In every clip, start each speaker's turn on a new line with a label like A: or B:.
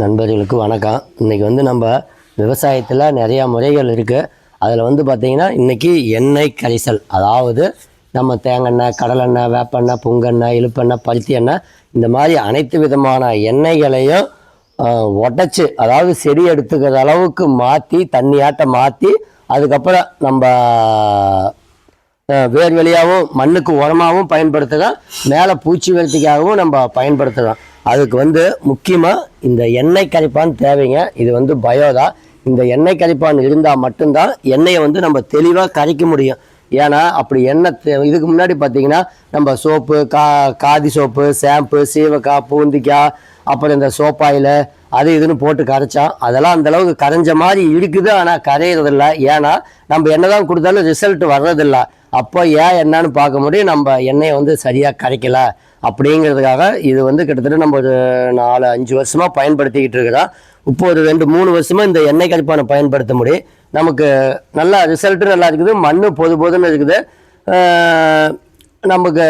A: நண்பர்களுக்கு வணக்கம். இன்றைக்கி வந்து நம்ம விவசாயத்தில் நிறையா முறைகள் இருக்குது அதில் வந்து பார்த்திங்கன்னா இன்றைக்கி எண்ணெய் கரைசல். அதாவது நம்ம தேங்காய் கடலெண்ணெய் வேப்பெண்ணெய் புங்கெண்ணெய் இழுப்பெண்ணெய் பருத்தி எண்ணெய் இந்த மாதிரி அனைத்து விதமான எண்ணெய்களையும் உடச்சி அதாவது செடி எடுத்துக்கிற அளவுக்கு மாற்றி தண்ணியாட்ட மாற்றி அதுக்கப்புறம் நம்ம வேர் வழியாகவும் மண்ணுக்கு உரமாகவும் பயன்படுத்துகிறோம் மேலே பூச்சி வெளுத்திக்காகவும் நம்ம பயன்படுத்துகிறோம் அதுக்கு வந்து முக்கியமாக இந்த எண்ணெய் கரைப்பான் தேவைங்க. இது வந்து பயோதா இந்த எண்ணெய் கரைப்பான் இருந்தால் மட்டும்தான் எண்ணெயை வந்து நம்ம தெளிவாக கரைக்க முடியும். ஏன்னா அப்படி எண்ணெய் இதுக்கு முன்னாடி பார்த்தீங்கன்னா நம்ம சோப்பு கா காதி சோப்பு ஷாம்பு சீவக்காய் பூந்திக்காய் அப்புறம் இந்த சோப்பாயில் அது இதுன்னு போட்டு கரைச்சோம். அதெல்லாம் அந்த அளவுக்கு கரைஞ்ச மாதிரி இருக்குது ஆனால் கரையிறதில்ல. ஏன்னா நம்ம என்ன தான் கொடுத்தாலும் ரிசல்ட் வர்றதில்ல. அப்போ ஏன் என்னன்னு பார்க்க முடியும். நம்ம எண்ணெயை வந்து சரியாக கரைக்கல. அப்படிங்கிறதுக்காக இது வந்து கிட்டத்தட்ட நம்ம ஒரு நாலு அஞ்சு வருஷமாக பயன்படுத்திக்கிட்டு இருக்கிறோம் இப்போ ஒரு ரெண்டு மூணு வருஷமாக இந்த எண்ணெய் கழிப்பானை பயன்படுத்த முடியும் நமக்கு நல்லா ரிசல்ட்டும் நல்லா இருக்குது மண் பொது பொதுன்னு இருக்குது. நமக்கு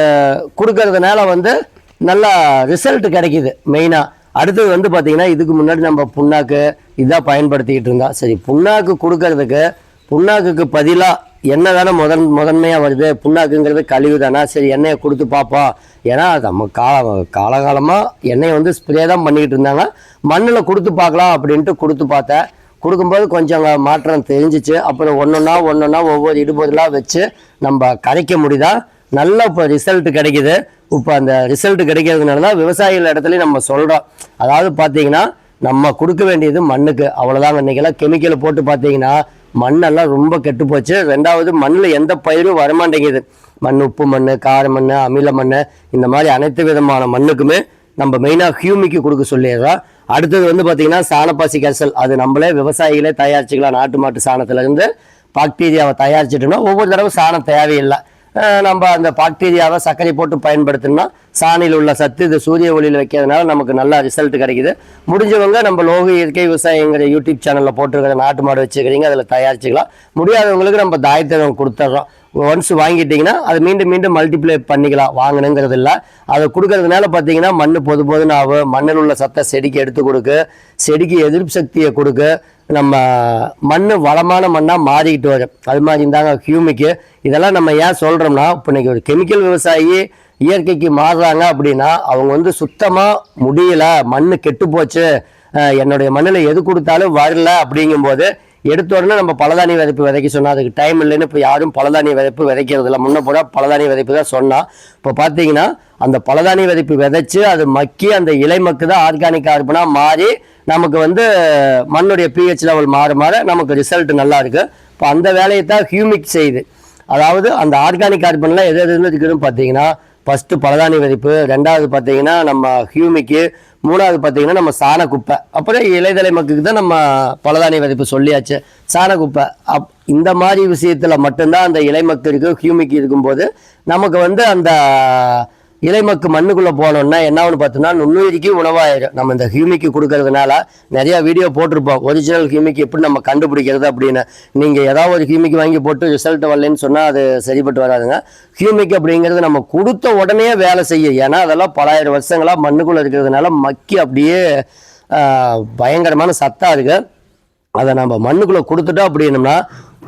A: கொடுக்கறதுனால வந்து நல்லா ரிசல்ட் கிடைக்கிது மெயினாக அடுத்தது வந்து பார்த்திங்கன்னா இதுக்கு முன்னாடி நம்ம புண்ணாக்கு இதான் பயன்படுத்திக்கிட்டு இருந்தோம் சரி புண்ணாக்கு கொடுக்கறதுக்கு புண்ணாக்குக்கு பதிலாக எண்ணெய் தானே முதன் முதன்மையாக வருது? புண்ணாக்குங்கிறது கழிவு தானே சரி எண்ணெயை கொடுத்து பார்ப்போம். ஏன்னா நம்ம கால காலகாலமாக எண்ணெயை வந்து ஸ்ப்ரே தான் பண்ணிக்கிட்டு இருந்தாங்க. மண்ணில் கொடுத்து பார்க்கலாம் அப்படின்ட்டு கொடுத்து பார்த்தேன். கொடுக்கும்போது கொஞ்சம் மாற்றம் தெரிஞ்சிச்சு. அப்புறம் ஒன்றொன்னா ஒன்றொன்னா ஒவ்வொரு இடுபொருளாக வச்சு நம்ம கரைக்க முடியுதா? நல்ல இப்போ ரிசல்ட் கிடைக்குது. இப்போ அந்த ரிசல்ட் கிடைக்கிறதுனால தான் விவசாயிகள் இடத்துலையும் நம்ம சொல்கிறோம் அதாவது பார்த்தீங்கன்னா நம்ம கொடுக்க வேண்டியது மண்ணுக்கு. அவ்வளோதாங்க இன்றைக்கெல்லாம் கெமிக்கலை போட்டு பார்த்தீங்கன்னா மண்ணெல்லாம் ரொம்ப கெட்டு போச்சு ரெண்டாவது மண்ணில் எந்த பயிரும் வரமாட்டேங்குது. மண் உப்பு மண் கார மண் அமில மண் இந்த மாதிரி அனைத்து விதமான மண்ணுக்குமே நம்ம மெயினாக ஹியூமிக்கு கொடுக்க சொல்லிடுறோம் அடுத்தது வந்து பார்த்திங்கன்னா சாணப்பாசி கரைசல். அது நம்மளே விவசாயிகளே தயாரிச்சுக்கலாம். நாட்டு மாட்டு சாணத்துலேருந்து பாக்டீரியாவை தயாரிச்சிட்டோம்னா ஒவ்வொரு தடவை சாணம் தேவையில்லை. நம்ம அந்த பாக்டீரியாவை சர்க்கரை போட்டு பயன்படுத்தினா சாணியில் உள்ள சத்து இது சூரிய ஒளியில் வைக்கிறதுனால நமக்கு நல்ல ரிசல்ட் கிடைக்குது. முடிஞ்சவங்க நம்ம லோக இயற்கை விவசாயங்கிற யூடியூப் சேனலில் போட்டிருக்கிற நாட்டு மாடு வச்சுக்கிறீங்க அதில் தயாரிச்சுக்கலாம். முடியாதவங்களுக்கு நம்ம தாயத்தை கொடுத்துட்றோம் ஒன்ஸ் வாங்கிட்டீங்கன்னா அதை மீண்டும் மீண்டும் மல்டிப்ளை பண்ணிக்கலாம். வாங்கணுங்கிறது இல்லை. அதை கொடுக்கறதுனால பார்த்தீங்கன்னா மண் பொது பொதுன்னு ஆகும் மண்ணில் உள்ள சத்தை செடிக்கு எடுத்து கொடுக்கு. செடிக்கு எதிர்ப்பு சக்தியை கொடுக்கு. நம்ம மண் வளமான மண்ணாக மாறிக்கிட்டு வரும். அது மாதிரி இருந்தாங்க ஹியூமிக்கு. இதெல்லாம் நம்ம ஏன் சொல்கிறோம்னா இப்போ இன்னைக்கு ஒரு கெமிக்கல் விவசாயி இயற்கைக்கு மாறுறாங்க அப்படின்னா அவங்க வந்து சுத்தமாக முடியல. மண் கெட்டு போச்சு என்னுடைய மண்ணில் எது கொடுத்தாலும் வரல அப்படிங்கும்போது எடுத்த உடனே நம்ம பலதானிய விதைப்பு விதைக்க சொன்னால் அதுக்கு டைம் இல்லைன்னு இப்போ யாரும் பலதானிய விதைப்பு விதைக்கிறது இல்லை முன்ன போட பலதானிய விதைப்பு தான் சொன்னால் இப்போ பார்த்தீங்கன்னா அந்த பலதானிய விதைப்பு விதைச்சு அது மக்கி அந்த இலை மக்கு தான் ஆர்கானிக் கார்பனாக மாறி நமக்கு வந்து மண்ணுடைய பிஹெச் லெவல் மாற மாற நமக்கு ரிசல்ட் நல்லா இருக்குது இப்போ அந்த வேலையை தான் ஹியூமிக் செய்யுது. அதாவது அந்த ஆர்கானிக் கார்பன்லாம் எது எது இருக்குதுன்னு பார்த்தீங்கன்னா ஃபஸ்ட்டு பலதானி விதைப்பு ரெண்டாவது பார்த்தீங்கன்னா நம்ம ஹியூமிக்கு மூணாவது பார்த்தீங்கன்னா நம்ம சாண குப்பை அப்புறம் இலைதலை மக்களுக்கு தான் நம்ம பலதானி விதைப்பு சொல்லியாச்சு. சாண குப்பை அப் இந்த மாதிரி விஷயத்தில் மட்டும்தான் அந்த இலை மக்களுக்கு ஹியூமிக் இருக்கும்போது நமக்கு வந்து அந்த இலைமக்கு மண்ணுக்குள்ளே போனோம்னா என்ன ஆகும்னு பார்த்தோம்னா நுண்ணுயிரிக்கு உணவாயிரும். நம்ம இந்த ஹியூமிக்கு கொடுக்கறதுனால நிறையா வீடியோ போட்டிருப்போம். ஒரிஜினல் ஹியூமிக் எப்படி நம்ம கண்டுபிடிக்கிறது அப்படின்னு. நீங்கள் ஏதாவது ஒரு ஹியூமிக் வாங்கி போட்டு ரிசல்ட் வரலன்னு சொன்னால் அது சரிப்பட்டு வராதுங்க. ஹியூமிக் அப்படிங்கிறது நம்ம கொடுத்த உடனே வேலை செய்யும். ஏன்னா அதெல்லாம் பலாயிரம் வருஷங்களாக மண்ணுக்குள்ளே இருக்கிறதுனால மக்கி அப்படியே பயங்கரமான சத்தாக இருக்குது அதை நம்ம மண்ணுக்குள்ளே கொடுத்துட்டோம் அப்படின்னம்னா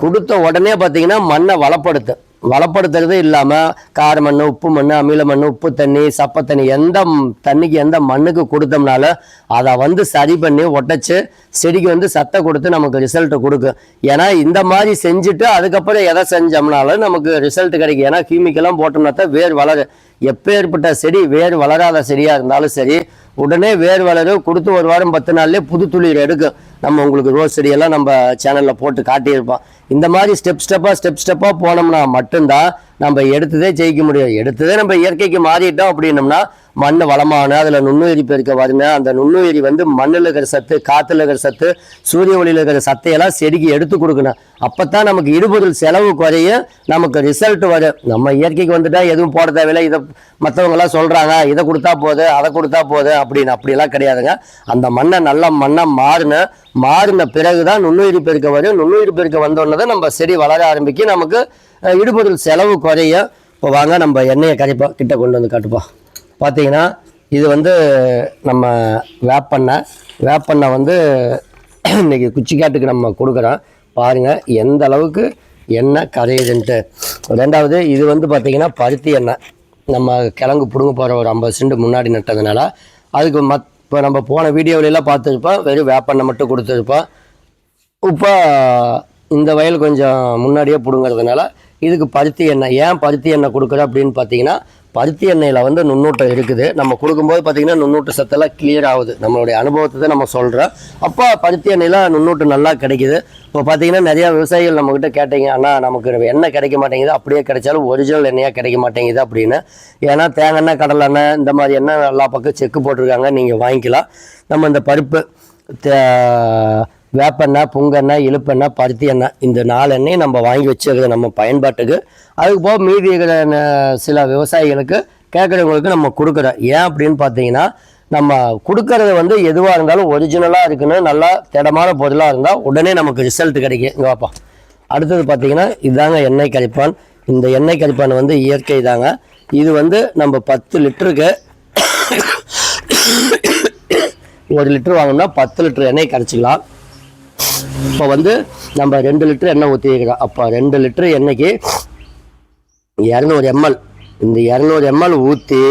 A: கொடுத்த உடனே பார்த்தீங்கன்னா மண்ணை வளப்படுத்து வளப்படுத்துறதே இல்லாமல் கார மண் உப்பு மண் அமில மண் உப்பு தண்ணி சப்பை தண்ணி எந்த தண்ணிக்கு எந்த மண்ணுக்கு கொடுத்தோம்னாலும் அதை வந்து சரி பண்ணி ஒட்டச்சு செடிக்கு வந்து சத்தை கொடுத்து நமக்கு ரிசல்ட் கொடுக்கும் ஏன்னா இந்த மாதிரி செஞ்சுட்டு அதுக்கப்புறம் எதை செஞ்சோம்னாலும் நமக்கு ரிசல்ட் கிடைக்கும். ஏன்னா கீமிக்கெல்லாம் போட்டோம்னா தான் வேர் வளரு. எப்பேற்பட்ட செடி வேர் வளராத செடியாக இருந்தாலும் சரி உடனே வேர் வளரும் கொடுத்து ஒரு வாரம் பத்து நாள்லேயே புது துளிர் எடுக்கும். நம்ம உங்களுக்கு ரோஸ் செடியெல்லாம் நம்ம சேனலில் போட்டு காட்டியிருப்போம். இந்த மாதிரி ஸ்டெப் ஸ்டெப்பாக ஸ்டெப் ஸ்டெப்பாக போனோம்னா மட்டும்தான் நம்ம எடுத்ததே ஜெயிக்க முடியும். எடுத்ததே நம்ம இயற்கைக்கு மாறிட்டோம் அப்படின்னம்னா மண் வளமான அதில் நுண்ணுயிரி பெருக்க வருங்க அந்த நுண்ணுயிரி வந்து மண்ணில் இருக்கிற சத்து காற்றுல இருக்கிற சத்து சூரிய ஒளியில் இருக்கிற சத்தையெல்லாம் செடிக்கு எடுத்து கொடுக்கணும். அப்போ தான் நமக்கு இடுபொருள் செலவு குறையும் நமக்கு ரிசல்ட் வரும். நம்ம இயற்கைக்கு வந்துட்டால் எதுவும் போட தேவையில்லை. இதை மற்றவங்களாம் சொல்கிறாங்க இதை கொடுத்தா போதும் அதை கொடுத்தா போதும் அப்படின்னு அப்படியெல்லாம் கிடையாதுங்க. அந்த மண்ணை நல்ல மண்ணை மாறின மாறின பிறகு தான் நுண்ணுயிரி பெருக்க வரும். நுண்ணுயிர் பெருக்க வந்தோடனே தான் நம்ம செடி வளர ஆரம்பிக்கும். நமக்கு இடுபொருள் செலவு குறையும் இப்போ வாங்க நம்ம எண்ணெயை கரைப்போம் கிட்ட கொண்டு வந்து காட்டுப்போம் பார்த்தீங்கன்னா இது வந்து நம்ம வேப்பெண்ணெய் வேப்பெண்ணெய் வந்து இன்னைக்கு குச்சிக்காட்டுக்கு நம்ம கொடுக்குறோம். பாருங்கள் எந்த அளவுக்கு எண்ணெய் கரையுதுன்ட்டு. ரெண்டாவது இது வந்து பார்த்திங்கன்னா பருத்தி எண்ணெய். நம்ம கிழங்கு பிடுங்க போகிற ஒரு ஐம்பது சென்ட் முன்னாடி நட்டதுனால அதுக்கு மத் இப்போ நம்ம போன வீடியோவிலலாம் பார்த்துருப்போம் வெறும் வேப்பெண்ணை மட்டும் கொடுத்துருப்போம் இப்போ இந்த வயல் கொஞ்சம் முன்னாடியே பிடுங்கிறதுனால இதுக்கு பருத்தி எண்ணெய் ஏன் பருத்தி எண்ணெய் கொடுக்குறோம் அப்படின்னு பார்த்தீங்கன்னா பருத்தி எண்ணெயில் வந்து நுண்ணூட்டம் இருக்குது. நம்ம கொடுக்கும்போது பார்த்தீங்கன்னா நுண்ணூட்ட சத்தெல்லாம் கிளியர் ஆகுது. நம்மளுடைய அனுபவத்தை தான் நம்ம சொல்கிறோம் அப்போ பருத்தி எண்ணெயில் நுண்ணூட்டம் நல்லா கிடைக்குது. இப்போ பார்த்தீங்கன்னா நிறையா விவசாயிகள் நம்மக்கிட்ட கேட்டீங்க ஆனால் நமக்கு எண்ணெய் கிடைக்க மாட்டேங்குது. அப்படியே கிடைச்சாலும் ஒரிஜினல் எண்ணெயாக கிடைக்க மாட்டேங்குது அப்படின்னு. ஏன்னா தேங்காய் கடலை எண்ணெய் இந்த மாதிரி எண்ணெய் எல்லா பக்கம் செக்கு போட்டிருக்காங்க. நீங்கள் வாங்கிக்கலாம். நம்ம இந்த பருப்பு தே- வேப்பெண்ணெய் புங்கெண்ணெய் இழுப்பெண்ணெய் பருத்தி எண்ணெய் இந்த நாலு எண்ணெயை நம்ம வாங்கி வச்சுருக்கிறது நம்ம பயன்பாட்டுக்கு. அதுக்கு போக மீதி இருக்கிற சில விவசாயிகளுக்கு கேட்குறவங்களுக்கு நம்ம கொடுக்குறோம். ஏன் அப்படின்னு பார்த்தீங்கன்னா நம்ம கொடுக்கறது வந்து எதுவாக இருந்தாலும் ஒரிஜினலாக இருக்குன்னு நல்லா திடமான பொருளாக இருந்தால் உடனே நமக்கு ரிசல்ட் கிடைக்கும். இங்கே வாப்பா. அடுத்தது பார்த்தீங்கன்னா இதுதாங்க எண்ணெய் கழிப்பான் இந்த எண்ணெய் கழிப்பான் வந்து இயற்கை தாங்க. இது வந்து நம்ம பத்து லிட்டருக்கு ஒரு லிட்டர் வாங்கினா பத்து லிட்டர் எண்ணெய் கரைச்சிக்கலாம். இப்போ வந்து நம்ம ரெண்டு லிட்டர் எண்ணெய் ஊற்றிருக்கோம் அப்போ ரெண்டு லிட்டர் எண்ணெய்க்கு இரநூறு எம்எல் இந்த இரநூறு எம்எல் ஊற்றி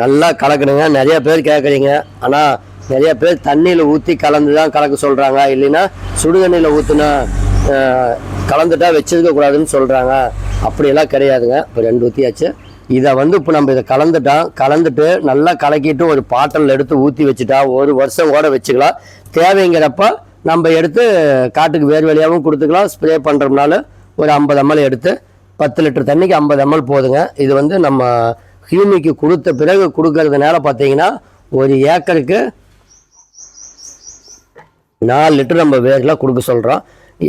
A: நல்லா கலக்கணுங்க நிறையா பேர் கேட்குறீங்க ஆனால் நிறைய பேர் தண்ணியில் ஊற்றி கலந்து தான் கலக்க சொல்கிறாங்க இல்லைன்னா சுடுதண்ணியில் ஊற்றுனா கலந்துட்டா வச்சிருக்க கூடாதுன்னு சொல்கிறாங்க அப்படியெல்லாம் கிடையாதுங்க. இப்போ ரெண்டு ஊற்றியாச்சு இதை வந்து இப்போ நம்ம இதை கலந்துட்டோம் கலந்துட்டு நல்லா கலக்கிட்டு ஒரு பாட்டில் எடுத்து ஊற்றி வச்சுட்டா ஒரு வருஷம் கூட வச்சுக்கலாம். தேவைங்கிறப்ப நம்ம எடுத்து காட்டுக்கு வேறு வழியாகவும் கொடுத்துக்கலாம். ஸ்ப்ரே பண்ணுறோம்னால ஒரு ஐம்பது எம்எல் எடுத்து பத்து லிட்டர் தண்ணிக்கு ஐம்பது எம்எல் போதுங்க. இது வந்து நம்ம ஹியூமிக்கு கொடுத்த பிறகு கொடுக்கறதுனால பார்த்தீங்கன்னா ஒரு ஏக்கருக்கு நாலு லிட்டர் நம்ம வேர்லாம் கொடுக்க சொல்கிறோம்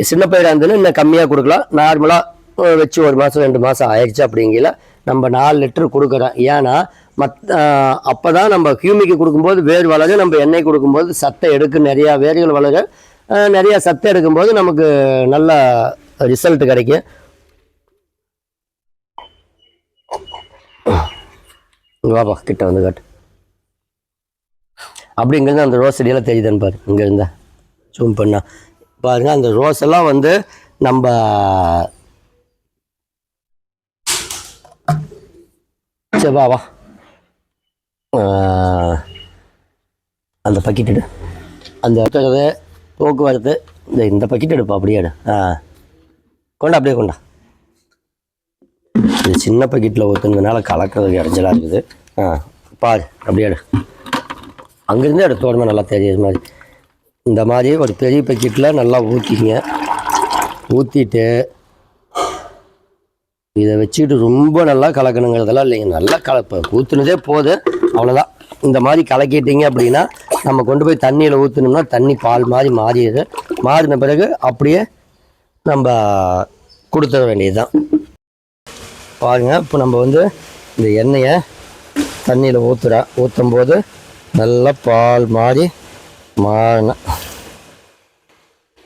A: சின்ன பயிராக இருந்தாலும் இன்னும் கம்மியாக கொடுக்கலாம். நார்மலாக வச்சு ஒரு மாதம் ரெண்டு மாதம் ஆயிடுச்சு அப்படிங்கிற நம்ம நாலு லிட்டர் கொடுக்குறோம். ஏன்னா மத் அப்போ தான் நம்ம ஹியூமிக்கு கொடுக்கும்போது வேர் வளர நம்ம எண்ணெய் கொடுக்கும்போது சத்தை எடுக்கும். நிறையா வேர்கள் வளர நிறையா சத்தை எடுக்கும்போது நமக்கு நல்ல ரிசல்ட் கிடைக்கும். வாபா கிட்ட வந்து காட்டு. அப்படி இங்கேருந்து அந்த ரோஸ் செடியெல்லாம் தெரியுதுன்னு பாரு. இங்கேருந்தா ஜூம் பண்ணா. பாருங்க அந்த ரோஸ் எல்லாம் வந்து நம்ம சரி வா வா. அந்த பக்கெட் எடு. அந்த இருக்கிறது போக்குவரத்து இந்த இந்த பக்கெட் எடுப்பா அப்படியே எடு. ஆ. கொண்டா அப்படியே கொண்டா. இது சின்ன பக்கெட்டில் ஊற்றுனதுனால கலக்கிறதுக்கு இடைஞ்சலாக இருக்குது. ஆ பாரு அப்படியே எடு. அங்கேருந்து எடுத்தோடமே நல்லா தெரியுது மாதிரி. இந்த மாதிரி ஒரு பெரிய பக்கெட்டில் நல்லா ஊற்றிங்க ஊற்றிட்டு இதை வச்சுக்கிட்டு ரொம்ப நல்லா கலக்கணுங்கிறதெல்லாம் இல்லைங்க. நல்லா கலப்ப. ஊற்றுனதே போதும் அவ்வளோதான் இந்த மாதிரி கலக்கிட்டீங்க அப்படின்னா நம்ம கொண்டு போய் தண்ணியில் ஊற்றணும்னா தண்ணி பால் மாதிரி மாறிடுது. மாறின பிறகு அப்படியே நம்ம கொடுத்துட வேண்டியதுதான். பாருங்க இப்போ நம்ம வந்து இந்த எண்ணெயை தண்ணியில் ஊற்றுற ஊற்றும் போது நல்லா பால் மாறி மாறின.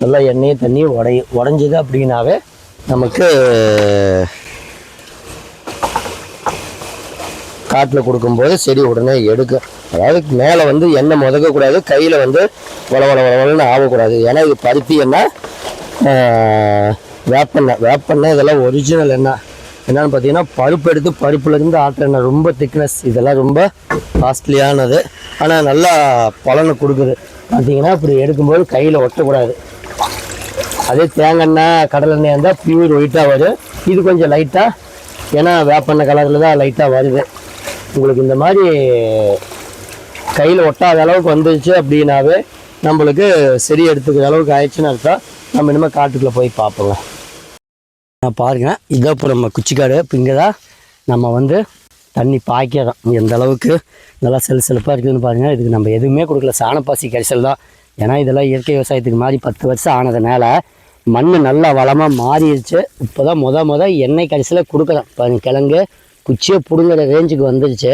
A: நல்லா எண்ணெயும் தண்ணியும் உடை உடஞ்சிது அப்படின்னாவே நமக்கு காட்டில் கொடுக்கும்போது செடி உடனே எடுக்கும் அதாவது மேலே வந்து எண்ணெய் முதக்கக்கூடாது கையில் வந்து வள வள வளவலன்னு ஆகக்கூடாது ஏன்னா இது பருத்தி என்ன வேப்பெண்ணெய் வேப்பெண்ணெய் இதெல்லாம் ஒரிஜினல் எண்ணெய். என்னென்னு பார்த்தீங்கன்னா பருப்பு எடுத்து பருப்புலேருந்து ஆட்டுற எண்ணெய். ரொம்ப திக்னஸ் இதெல்லாம் ரொம்ப காஸ்ட்லியானது ஆனால் நல்லா பலனை கொடுக்குது. பார்த்தீங்கன்னா இப்படி எடுக்கும்போது கையில் ஒட்டக்கூடாது. அதே தேங்காய் கடலெண்ணெய் இருந்தால் பியூர் ஒயிட்டாக வரும். இது கொஞ்சம் லைட்டாக ஏன்னா வேப்பெண்ணெய் கலரில் தான் லைட்டாக வருது. உங்களுக்கு இந்த மாதிரி கையில் ஒட்டாத அளவுக்கு வந்துச்சு அப்படின்னாவே நம்மளுக்கு சரி எடுத்துக்கிற அளவுக்கு ஆயிடுச்சுன்னு அர்த்தம். நம்ம இனிமேல் காட்டுக்குள்ளே போய் பார்ப்போங்க. நான் பாருங்க. இதோ இப்போ நம்ம குச்சிக்காடு இப்போ இங்கே தான் நம்ம வந்து தண்ணி பாய்க்கிறோம். எந்த அளவுக்கு நல்லா செல் செலுப்பாக இருக்குதுன்னு பாருங்கள் இதுக்கு நம்ம எதுவுமே கொடுக்கல. சாணப்பாசி கரிசல் தான். ஏன்னா இதெல்லாம் இயற்கை விவசாயத்துக்கு மாறி பத்து வருஷம் ஆனதுனால மண் நல்லா வளமாக மாறிடுச்சு. இப்போ தான் மொதல் மொதல் எண்ணெய் கரிசலை கொடுக்குறோம். இப்போ கிழங்கு குச்சியை பிடுங்குற ரேஞ்சுக்கு வந்துடுச்சு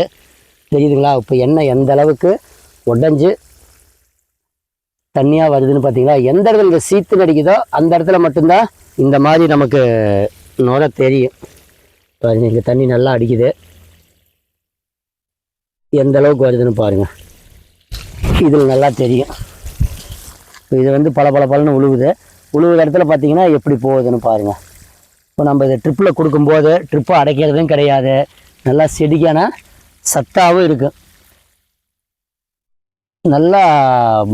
A: தெரியுதுங்களா? இப்போ எண்ணெய் எந்த அளவுக்கு உடஞ்சி தண்ணியாக வருதுன்னு பார்த்தீங்களா எந்த இடத்துல இந்த சீத்து நடிக்குதோ அந்த இடத்துல மட்டும்தான் இந்த மாதிரி நமக்கு நுர தெரியும். பாருங்கள் இங்கே தண்ணி நல்லா அடிக்குது. எந்த அளவுக்கு வருதுன்னு பாருங்க. இதில் நல்லா தெரியும்.
B: இது வந்து பல பல பலன்னு உழுவுது. உழுவுற இடத்துல பார்த்தீங்கன்னா எப்படி போகுதுன்னு பாருங்கள் இப்போ நம்ம இதை ட்ரிப்பில் கொடுக்கும்போது ட்ரிப்பை அடைக்கிறதும் கிடையாது. நல்லா செடிக்கான சத்தாகவும் இருக்கும் நல்லா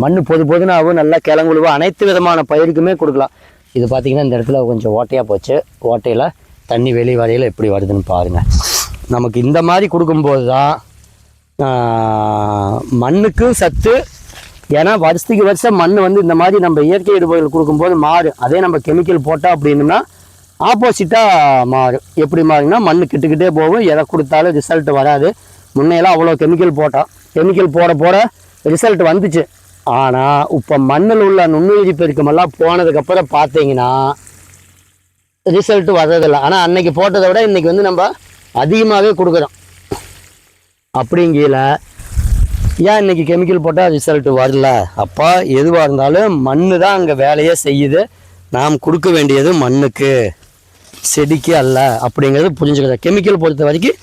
B: மண் பொது பொதுனாகவும் நல்லா கிளங்குழுவும் அனைத்து விதமான பயிருக்குமே கொடுக்கலாம். இது பார்த்திங்கன்னா இந்த இடத்துல கொஞ்சம் ஓட்டையாக போச்சு. ஓட்டையில் தண்ணி வெளி வரையில் எப்படி வருதுன்னு பாருங்கள் நமக்கு இந்த மாதிரி கொடுக்கும்போது தான் மண்ணுக்கும் சத்து. ஏன்னா வருஷத்துக்கு வருஷம் மண் வந்து இந்த மாதிரி நம்ம இயற்கை இடுபொருள் கொடுக்கும்போது மாறும். அதே நம்ம கெமிக்கல் போட்டால் அப்படின்னா ஆப்போசிட்டாக மாறும். எப்படி மாறுங்கன்னா மண் கிட்டுக்கிட்டே போகும். எதை கொடுத்தாலும் ரிசல்ட் வராது. முன்னையெல்லாம் அவ்வளோ கெமிக்கல் போட்டோம் கெமிக்கல் போட போட ரிசல்ட் வந்துச்சு. ஆனால் இப்போ மண்ணில் உள்ள நுண்ணுயிரி பெருக்கமெல்லாம் போனதுக்கப்புறம் பார்த்தீங்கன்னா ரிசல்ட் வர்றதில்லை. ஆனால் அன்னைக்கு போட்டதை விட இன்றைக்கி வந்து நம்ம அதிகமாகவே கொடுக்குறோம். அப்படிங்கிற ஏன் இன்றைக்கி கெமிக்கல் போட்டால் ரிசல்ட் வரல? அப்போ எதுவாக இருந்தாலும் மண்ணு தான் அங்கே வேலையே செய்யுது. நாம் கொடுக்க வேண்டியது மண்ணுக்கு. செடிக்கு அல்ல அப்படிங்கிறது புரிஞ்சுக்கிறது. கெமிக்கல் பொறுத்த வரைக்கும்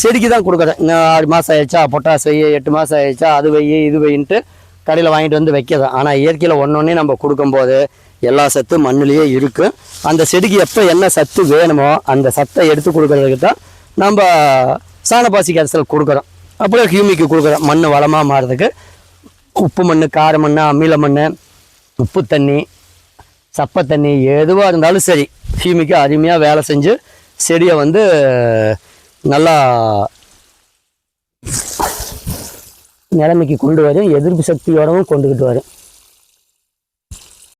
B: செடிக்கு தான் கொடுக்குறேன். இன்னும் ஆறு மாதம் ஆயிடுச்சா பொட்டாஸ் வை எட்டு மாதம் ஆயிடுச்சா அது வை இது வைன்ட்டு கடையில் வாங்கிட்டு வந்து வைக்கிறோம் ஆனால் இயற்கையில் ஒன்றொன்னே நம்ம கொடுக்கும்போது எல்லா சத்தும் மண்ணுலேயே இருக்கும் அந்த செடிக்கு எப்போ என்ன சத்து வேணுமோ அந்த சத்தை எடுத்து கொடுக்கறதுக்கு தான் நம்ம சாணப்பாசி கரைசல் கொடுக்குறோம். அப்புறம் ஹியூமிக்கு கொடுக்குறோம். மண் வளமாக மாறுறதுக்கு உப்பு மண் கார மண் அமில மண் உப்பு தண்ணி சப்பை தண்ணி எதுவாக இருந்தாலும் சரி. ஹியூமிக்கு அருமையாக வேலை செஞ்சு செடியை வந்து நல்லா நிலைமைக்கு கொண்டு வரும் எதிர்ப்பு சக்தியோடவும் கொண்டுக்கிட்டு வரும்.